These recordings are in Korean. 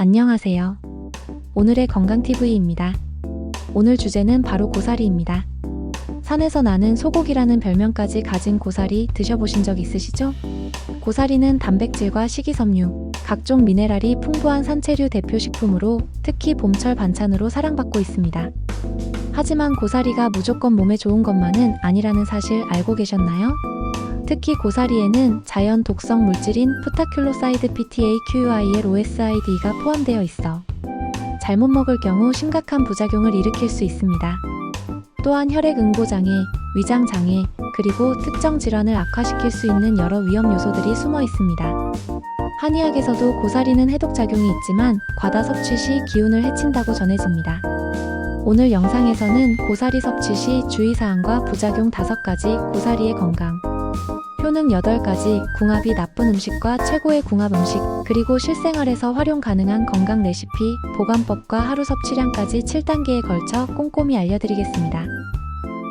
안녕하세요. 오늘의 건강TV입니다. 오늘 주제는 바로 고사리입니다. 산에서 나는 소고기라는 별명까지 가진 고사리 드셔보신 적 있으시죠? 고사리는 단백질과 식이섬유, 각종 미네랄이 풍부한 산채류 대표 식품으로 특히 봄철 반찬으로 사랑받고 있습니다. 하지만 고사리가 무조건 몸에 좋은 것만은 아니라는 사실 알고 계셨나요? 특히 고사리에는 자연 독성 물질인 푸타큘로사이드 PTAQIL OSID가 포함되어 있어 잘못 먹을 경우 심각한 부작용을 일으킬 수 있습니다. 또한 혈액 응고 장애, 위장 장애, 그리고 특정 질환을 악화시킬 수 있는 여러 위험 요소들이 숨어 있습니다. 한의학에서도 고사리는 해독 작용이 있지만 과다 섭취 시 기운을 해친다고 전해집니다. 오늘 영상에서는 고사리 섭취 시 주의사항과 부작용 5가지, 고사리의 건강, 효능 8가지, 궁합이 나쁜 음식과 최고의 궁합 음식, 그리고 실생활에서 활용 가능한 건강 레시피, 보관법과 하루 섭취량까지 7단계에 걸쳐 꼼꼼히 알려드리겠습니다.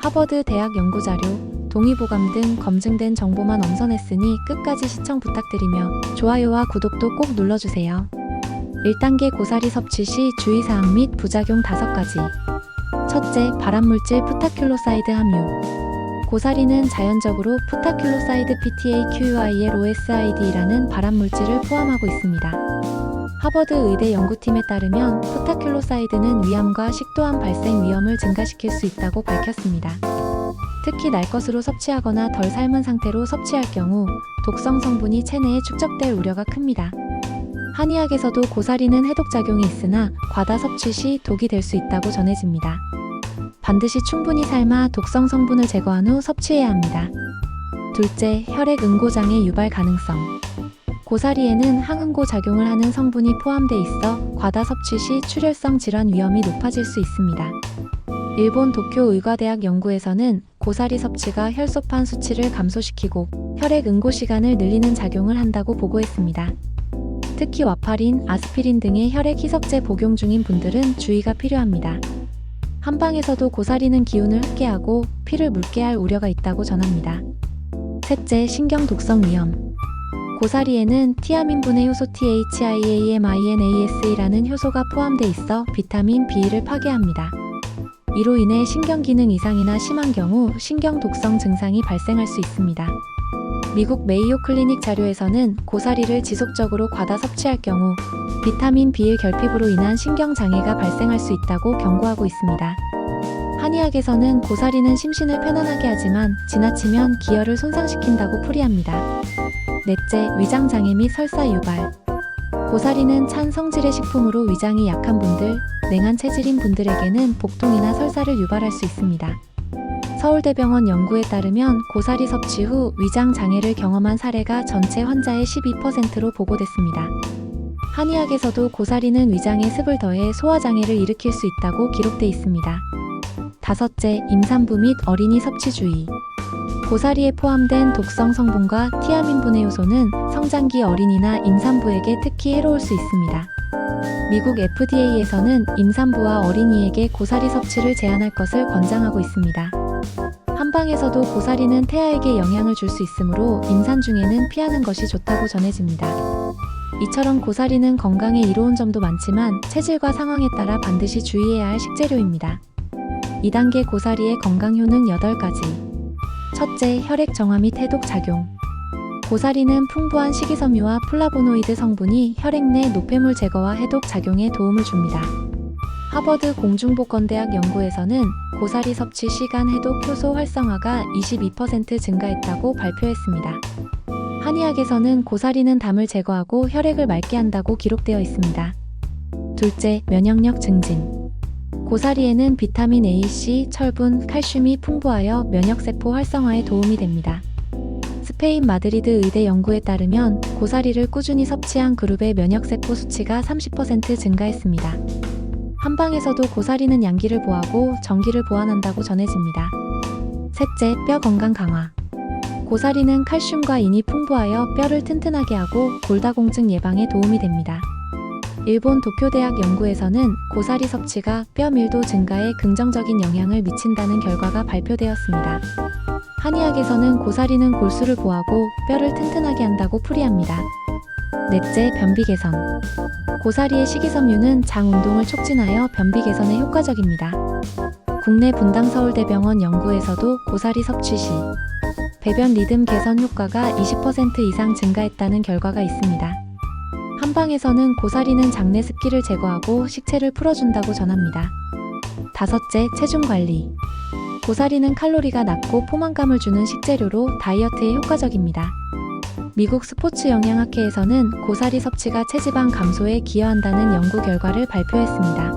하버드 대학 연구자료, 동의보감 등 검증된 정보만 엄선했으니 끝까지 시청 부탁드리며 좋아요와 구독도 꼭 눌러주세요. 1단계 고사리 섭취 시 주의사항 및 부작용 5가지. 첫째, 발암물질 푸타큘로사이드 함유. 고사리는 자연적으로 푸타큘로사이드 PTAQIL OSID라는 발암물질을 포함하고 있습니다. 하버드 의대 연구팀에 따르면 푸타큘로사이드는 위암과 식도암 발생 위험을 증가시킬 수 있다고 밝혔습니다. 특히 날 것으로 섭취하거나 덜 삶은 상태로 섭취할 경우 독성 성분이 체내에 축적될 우려가 큽니다. 한의학에서도 고사리는 해독작용이 있으나 과다 섭취 시 독이 될 수 있다고 전해집니다. 반드시 충분히 삶아 독성 성분을 제거한 후 섭취해야 합니다. 둘째, 혈액 응고장애 유발 가능성. 고사리에는 항응고 작용을 하는 성분이 포함돼 있어 과다 섭취 시 출혈성 질환 위험이 높아질 수 있습니다. 일본 도쿄 의과대학 연구에서는 고사리 섭취가 혈소판 수치를 감소시키고 혈액 응고 시간을 늘리는 작용을 한다고 보고했습니다. 특히 와파린, 아스피린 등의 혈액 희석제 복용 중인 분들은 주의가 필요합니다. 한방에서도 고사리는 기운을 흡기하고 피를 묽게 할 우려가 있다고 전합니다. 셋째, 신경 독성 위험. 고사리에는 티아민분해 효소 THIAMINASE라는 효소가 포함돼 있어 비타민 B를 파괴합니다. 이로 인해 신경 기능 이상이나 심한 경우 신경 독성 증상이 발생할 수 있습니다. 미국 메이오 클리닉 자료에서는 고사리를 지속적으로 과다 섭취할 경우 비타민 B1 결핍으로 인한 신경 장애가 발생할 수 있다고 경고하고 있습니다. 한의학에서는 고사리는 심신을 편안하게 하지만 지나치면 기혈을 손상시킨다고 풀이합니다. 넷째, 위장 장애 및 설사 유발. 고사리는 찬 성질의 식품으로 위장이 약한 분들, 냉한 체질인 분들에게는 복통이나 설사를 유발할 수 있습니다. 서울대병원 연구에 따르면 고사리 섭취 후 위장 장애를 경험한 사례가 전체 환자의 12%로 보고됐습니다. 한의학에서도 고사리는 위장에 습을 더해 소화장애를 일으킬 수 있다고 기록돼 있습니다. 다섯째, 임산부 및 어린이 섭취 주의. 고사리에 포함된 독성 성분과 티아민분해 요소는 성장기 어린이나 임산부에게 특히 해로울 수 있습니다. 미국 FDA에서는 임산부와 어린이에게 고사리 섭취를 제한할 것을 권장하고 있습니다. 한방에서도 고사리는 태아에게 영향을 줄 수 있으므로 임산 중에는 피하는 것이 좋다고 전해집니다. 이처럼 고사리는 건강에 이로운 점도 많지만 체질과 상황에 따라 반드시 주의해야 할 식재료입니다. 2단계 고사리의 건강 효능 8가지. 첫째, 혈액 정화 및 해독 작용. 고사리는 풍부한 식이섬유와 플라보노이드 성분이 혈액 내 노폐물 제거와 해독 작용에 도움을 줍니다. 하버드 공중보건대학 연구에서는 고사리 섭취 시간 해독 효소 활성화가 22% 증가했다고 발표했습니다. 한의학에서는 고사리는 담을 제거하고 혈액을 맑게 한다고 기록되어 있습니다. 둘째, 면역력 증진. 고사리에는 비타민 A, C, 철분, 칼슘이 풍부하여 면역세포 활성화에 도움이 됩니다. 스페인 마드리드 의대 연구에 따르면 고사리를 꾸준히 섭취한 그룹의 면역세포 수치가 30% 증가했습니다. 한방에서도 고사리는 양기를 보하고 전기를 보완한다고 전해집니다. 셋째, 뼈 건강 강화. 고사리는 칼슘과 인이 풍부하여 뼈를 튼튼하게 하고 골다공증 예방에 도움이 됩니다. 일본 도쿄대학 연구에서는 고사리 섭취가 뼈 밀도 증가에 긍정적인 영향을 미친다는 결과가 발표되었습니다. 한의학에서는 고사리는 골수를 보하고 뼈를 튼튼하게 한다고 풀이합니다. 넷째, 변비 개선. 고사리의 식이섬유는 장 운동을 촉진하여 변비 개선에 효과적입니다. 국내 분당 서울대병원 연구에서도 고사리 섭취 시 배변 리듬 개선 효과가 20% 이상 증가했다는 결과가 있습니다. 한방에서는 고사리는 장내 습기를 제거하고 식체를 풀어준다고 전합니다. 다섯째, 체중 관리. 고사리는 칼로리가 낮고 포만감을 주는 식재료로 다이어트에 효과적입니다. 미국 스포츠 영양학회에서는 고사리 섭취가 체지방 감소에 기여한다는 연구 결과를 발표했습니다.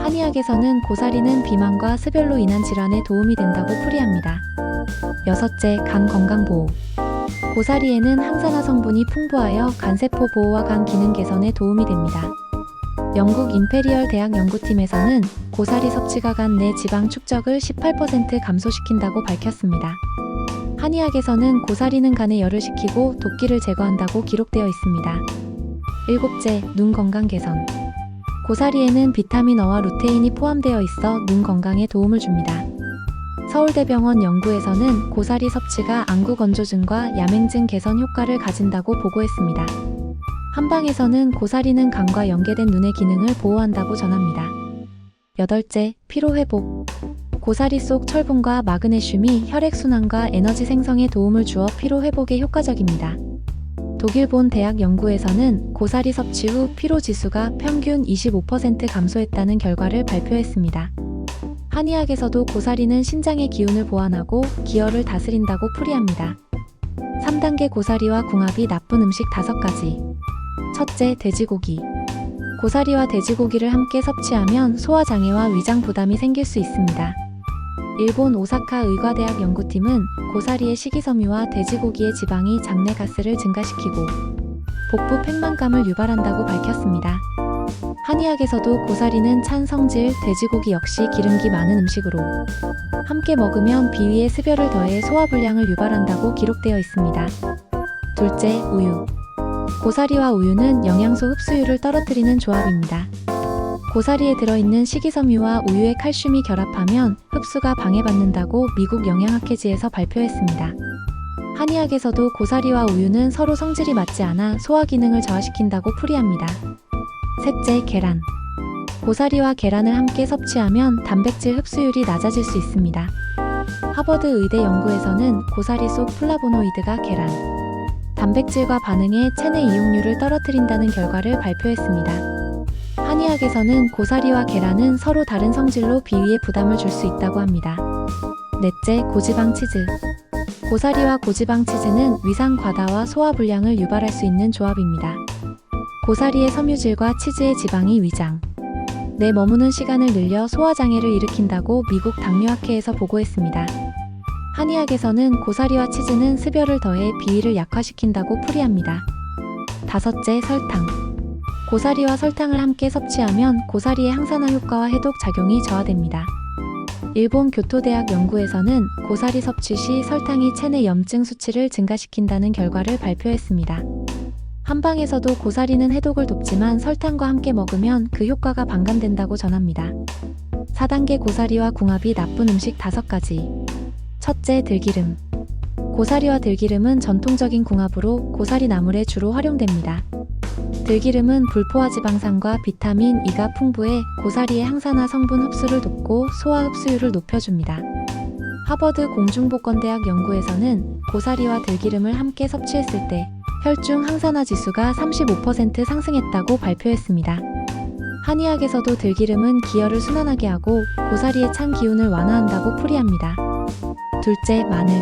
한의학에서는 고사리는 비만과 습열로 인한 질환에 도움이 된다고 풀이합니다. 여섯째, 간 건강 보호. 고사리에는 항산화 성분이 풍부하여 간세포 보호와 간 기능 개선에 도움이 됩니다. 영국 임페리얼 대학 연구팀에서는 고사리 섭취가 간 내 지방 축적을 18% 감소시킨다고 밝혔습니다. 한의학에서는 고사리는 간에 열을 식히고 독기를 제거한다고 기록되어 있습니다. 일곱째, 눈 건강 개선. 고사리에는 비타민 어와 루테인이 포함되어 있어 눈 건강에 도움을 줍니다. 서울대병원 연구에서는 고사리 섭취가 안구 건조증과 야맹증 개선 효과를 가진다고 보고했습니다. 한방에서는 고사리는 간과 연계된 눈의 기능을 보호한다고 전합니다. 여덟째, 피로 회복. 고사리 속 철분과 마그네슘이 혈액순환과 에너지 생성에 도움을 주어 피로 회복에 효과적입니다. 독일본 대학 연구에서는 고사리 섭취 후 피로 지수가 평균 25% 감소했다는 결과를 발표했습니다. 한의학에서도 고사리는 신장의 기운을 보완하고 기혈을 다스린다고 풀이합니다. 3단계 고사리와 궁합이 나쁜 음식 5가지. 첫째, 돼지고기. 고사리와 돼지고기를 함께 섭취하면 소화장애와 위장 부담이 생길 수 있습니다. 일본 오사카 의과대학 연구팀은 고사리의 식이섬유와 돼지고기의 지방이 장내 가스를 증가시키고 복부 팽만감을 유발한다고 밝혔습니다. 한의학에서도 고사리는 찬 성질, 돼지고기 역시 기름기 많은 음식으로 함께 먹으면 비위에 습열을 더해 소화불량을 유발한다고 기록되어 있습니다. 둘째, 우유. 고사리와 우유는 영양소 흡수율을 떨어뜨리는 조합입니다. 고사리에 들어있는 식이섬유와 우유의 칼슘이 결합하면 흡수가 방해받는다고 미국 영양학회지에서 발표했습니다. 한의학에서도 고사리와 우유는 서로 성질이 맞지 않아 소화 기능을 저하시킨다고 풀이합니다. 셋째, 계란. 고사리와 계란을 함께 섭취하면 단백질 흡수율이 낮아질 수 있습니다. 하버드 의대 연구에서는 고사리 속 플라보노이드가 계란, 단백질과 반응해 체내 이용률을 떨어뜨린다는 결과를 발표했습니다. 한의학에서는 고사리와 계란은 서로 다른 성질로 비위에 부담을 줄 수 있다고 합니다. 넷째, 고지방 치즈. 고사리와 고지방 치즈는 위상 과다와 소화 불량을 유발할 수 있는 조합입니다. 고사리의 섬유질과 치즈의 지방이 위장, 내 머무는 시간을 늘려 소화 장애를 일으킨다고 미국 당뇨학회에서 보고했습니다. 한의학에서는 고사리와 치즈는 습열을 더해 비위를 약화시킨다고 풀이합니다. 다섯째, 설탕. 고사리와 설탕을 함께 섭취하면 고사리의 항산화 효과와 해독 작용이 저하됩니다. 일본 교토대학 연구에서는 고사리 섭취 시 설탕이 체내 염증 수치를 증가시킨다는 결과를 발표했습니다. 한방에서도 고사리는 해독을 돕지만 설탕과 함께 먹으면 그 효과가 반감된다고 전합니다. 4단계 고사리와 궁합이 나쁜 음식 5가지. 첫째, 들기름. 고사리와 들기름은 전통적인 궁합으로 고사리 나물에 주로 활용됩니다. 들기름은 불포화 지방산과 비타민 E가 풍부해 고사리의 항산화 성분 흡수를 돕고 소화 흡수율을 높여줍니다. 하버드 공중보건대학 연구에서는 고사리와 들기름을 함께 섭취했을 때 혈중 항산화 지수가 35% 상승했다고 발표했습니다. 한의학에서도 들기름은 기혈을 순환하게 하고 고사리의 찬 기운을 완화한다고 풀이합니다. 둘째, 마늘.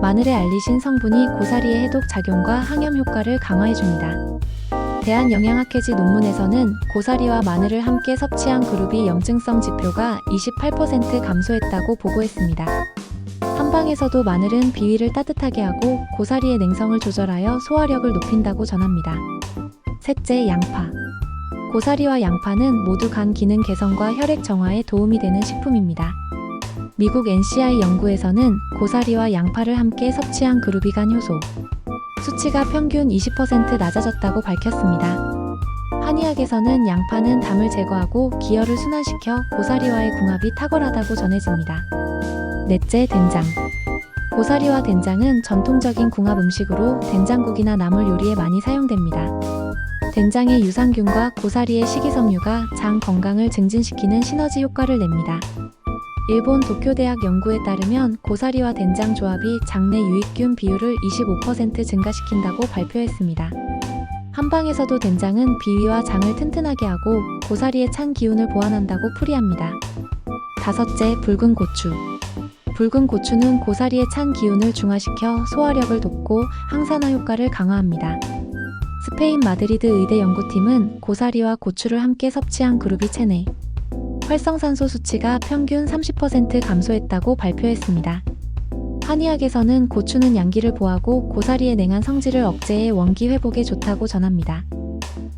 마늘의 알리신 성분이 고사리의 해독 작용과 항염 효과를 강화해줍니다. 대한영양학회지 논문에서는 고사리와 마늘을 함께 섭취한 그룹이 염증성 지표가 28% 감소했다고 보고했습니다. 한방에서도 마늘은 비위를 따뜻하게 하고 고사리의 냉성을 조절하여 소화력을 높인다고 전합니다. 셋째, 양파. 고사리와 양파는 모두 간 기능 개선과 혈액 정화에 도움이 되는 식품입니다. 미국 NCI 연구에서는 고사리와 양파를 함께 섭취한 그룹이 간 효소 수치가 평균 20% 낮아졌다고 밝혔습니다. 한의학에서는 양파는 담을 제거하고 기혈을 순환시켜 고사리와의 궁합이 탁월하다고 전해집니다. 넷째, 된장. 고사리와 된장은 전통적인 궁합 음식으로 된장국이나 나물 요리에 많이 사용됩니다. 된장의 유산균과 고사리의 식이섬유가 장 건강을 증진시키는 시너지 효과를 냅니다. 일본 도쿄대학 연구에 따르면 고사리와 된장 조합이 장내 유익균 비율을 25% 증가시킨다고 발표했습니다. 한방에서도 된장은 비위와 장을 튼튼하게 하고 고사리의 찬 기운을 보완한다고 풀이합니다. 다섯째, 붉은 고추. 붉은 고추는 고사리의 찬 기운을 중화시켜 소화력을 돕고 항산화 효과를 강화합니다. 스페인 마드리드 의대 연구팀은 고사리와 고추를 함께 섭취한 그룹이 체내 활성산소 수치가 평균 30% 감소했다고 발표했습니다. 한의학에서는 고추는 양기를 보하고 고사리의 냉한 성질을 억제해 원기 회복에 좋다고 전합니다.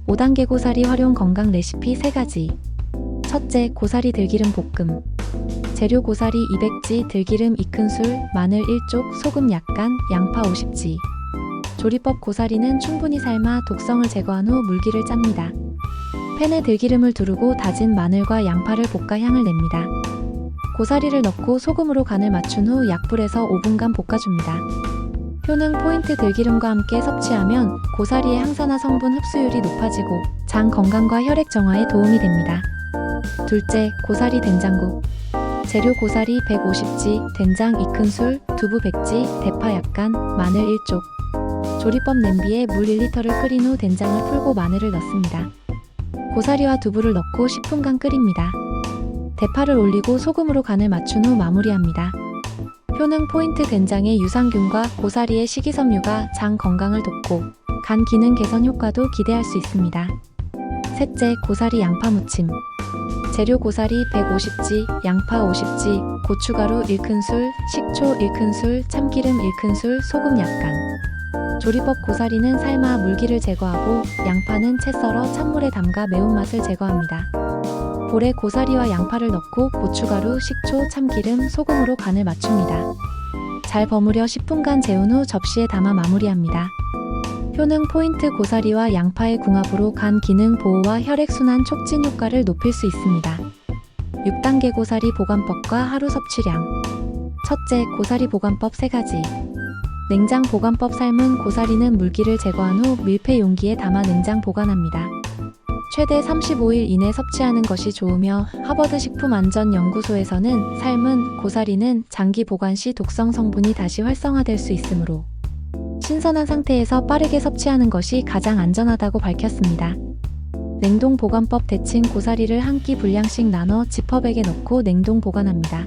5단계 고사리 활용 건강 레시피 3가지. 첫째, 고사리 들기름 볶음. 재료 고사리 200지, 들기름 2큰술, 마늘 1쪽, 소금 약간, 양파 50지. 조리법 고사리는 충분히 삶아 독성을 제거한 후 물기를 짭니다. 팬에 들기름을 두르고 다진 마늘과 양파를 볶아 향을 냅니다. 고사리를 넣고 소금으로 간을 맞춘 후 약불에서 5분간 볶아줍니다. 효능 포인트 들기름과 함께 섭취하면 고사리의 항산화 성분 흡수율이 높아지고 장 건강과 혈액 정화에 도움이 됩니다. 둘째, 고사리 된장국. 재료 고사리 150지, 된장 2큰술, 두부 100지, 대파 약간, 마늘 1쪽. 조리법 냄비에 물 1리터를 끓인 후 된장을 풀고 마늘을 넣습니다. 고사리와 두부를 넣고 10분간 끓입니다. 대파를 올리고 소금으로 간을 맞춘 후 마무리합니다. 효능 포인트 된장의 유산균과 고사리의 식이섬유가 장 건강을 돕고 간 기능 개선 효과도 기대할 수 있습니다. 셋째, 고사리 양파 무침. 재료 고사리 150지, 양파 50지, 고춧가루 1큰술, 식초 1큰술, 참기름 1큰술, 소금 약간. 조리법 고사리는 삶아 물기를 제거하고 양파는 채 썰어 찬물에 담가 매운맛을 제거합니다. 볼에 고사리와 양파를 넣고 고춧가루, 식초, 참기름, 소금으로 간을 맞춥니다. 잘 버무려 10분간 재운 후 접시에 담아 마무리합니다. 효능 포인트 고사리와 양파의 궁합으로 간 기능 보호와 혈액순환 촉진 효과를 높일 수 있습니다. 6단계 고사리 보관법과 하루 섭취량. 첫째, 고사리 보관법 3가지. 냉장 보관법 삶은 고사리는 물기를 제거한 후 밀폐 용기에 담아 냉장 보관합니다. 최대 35일 이내 섭취하는 것이 좋으며 하버드 식품안전연구소에서는 삶은 고사리는 장기 보관 시 독성 성분이 다시 활성화될 수 있으므로 신선한 상태에서 빠르게 섭취하는 것이 가장 안전하다고 밝혔습니다. 냉동 보관법 대칭 고사리를 한 끼 분량씩 나눠 지퍼백에 넣고 냉동 보관합니다.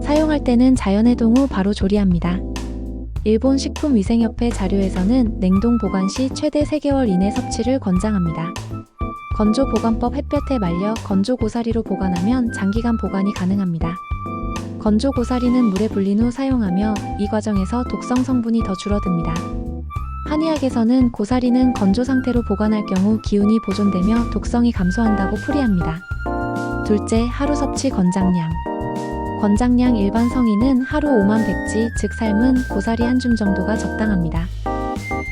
사용할 때는 자연해동 후 바로 조리합니다. 일본 식품위생협회 자료에서는 냉동 보관 시 최대 3개월 이내 섭취를 권장합니다. 건조 보관법 햇볕에 말려 건조 고사리로 보관하면 장기간 보관이 가능합니다. 건조 고사리는 물에 불린 후 사용하며 이 과정에서 독성 성분이 더 줄어듭니다. 한의학에서는 고사리는 건조 상태로 보관할 경우 기운이 보존되며 독성이 감소한다고 풀이합니다. 둘째, 하루 섭취 권장량. 권장량 일반 성인은 하루 5만 백지, 즉 삶은 고사리 한 줌 정도가 적당합니다.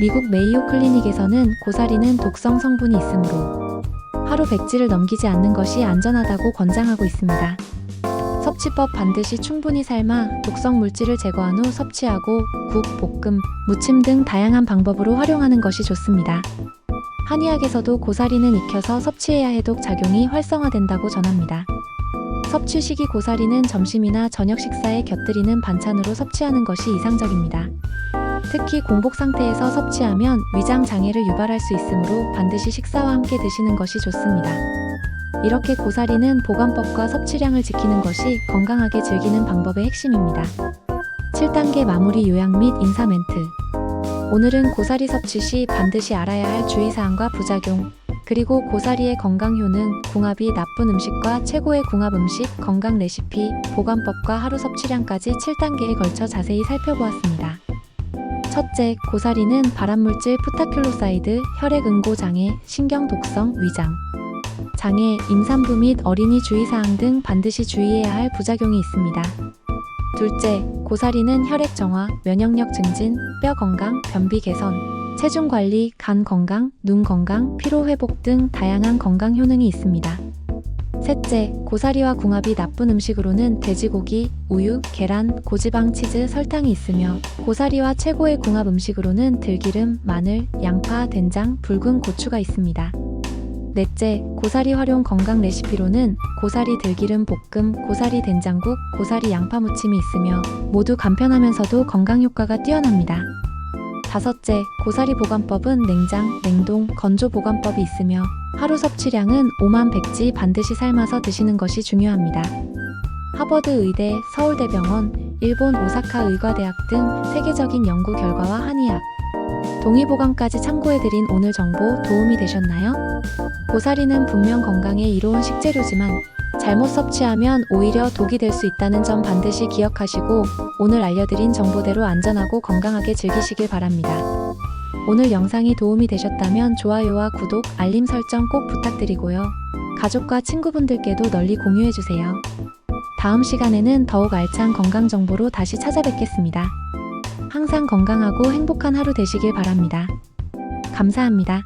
미국 메이오 클리닉에서는 고사리는 독성 성분이 있으므로 하루 백지를 넘기지 않는 것이 안전하다고 권장하고 있습니다. 섭취법 반드시 충분히 삶아 독성 물질을 제거한 후 섭취하고 국, 볶음, 무침 등 다양한 방법으로 활용하는 것이 좋습니다. 한의학에서도 고사리는 익혀서 섭취해야 해독 작용이 활성화된다고 전합니다. 섭취 시기 고사리는 점심이나 저녁 식사에 곁들이는 반찬으로 섭취하는 것이 이상적입니다. 특히 공복 상태에서 섭취하면 위장 장애를 유발할 수 있으므로 반드시 식사와 함께 드시는 것이 좋습니다. 이렇게 고사리는 보관법과 섭취량을 지키는 것이 건강하게 즐기는 방법의 핵심입니다. 7단계 마무리 요약 및 인사 멘트. 오늘은 고사리 섭취 시 반드시 알아야 할 주의사항과 부작용, 그리고 고사리의 건강 효능, 궁합이 나쁜 음식과 최고의 궁합 음식, 건강 레시피, 보관법과 하루 섭취량까지 7단계에 걸쳐 자세히 살펴보았습니다. 첫째, 고사리는 발암물질 푸타큘로사이드, 혈액 응고 장애, 신경 독성, 위장 장애, 임산부 및 어린이 주의사항 등 반드시 주의해야 할 부작용이 있습니다. 둘째, 고사리는 혈액 정화, 면역력 증진, 뼈 건강, 변비 개선, 체중 관리, 간 건강, 눈 건강, 피로 회복 등 다양한 건강 효능이 있습니다. 셋째, 고사리와 궁합이 나쁜 음식으로는 돼지고기, 우유, 계란, 고지방 치즈, 설탕이 있으며 고사리와 최고의 궁합 음식으로는 들기름, 마늘, 양파, 된장, 붉은 고추가 있습니다. 넷째, 고사리 활용 건강 레시피로는 고사리 들기름 볶음, 고사리 된장국, 고사리 양파 무침이 있으며 모두 간편하면서도 건강 효과가 뛰어납니다. 다섯째, 고사리 보관법은 냉장, 냉동, 건조 보관법이 있으며 하루 섭취량은 5만 백지 반드시 삶아서 드시는 것이 중요합니다. 하버드 의대, 서울대병원, 일본 오사카 의과대학 등 세계적인 연구 결과와 한의학, 동의보감까지 참고해드린 오늘 정보 도움이 되셨나요? 고사리는 분명 건강에 이로운 식재료지만 잘못 섭취하면 오히려 독이 될 수 있다는 점 반드시 기억하시고 오늘 알려드린 정보대로 안전하고 건강하게 즐기시길 바랍니다. 오늘 영상이 도움이 되셨다면 좋아요와 구독, 알림 설정 꼭 부탁드리고요. 가족과 친구분들께도 널리 공유해주세요. 다음 시간에는 더욱 알찬 건강 정보로 다시 찾아뵙겠습니다. 항상 건강하고 행복한 하루 되시길 바랍니다. 감사합니다.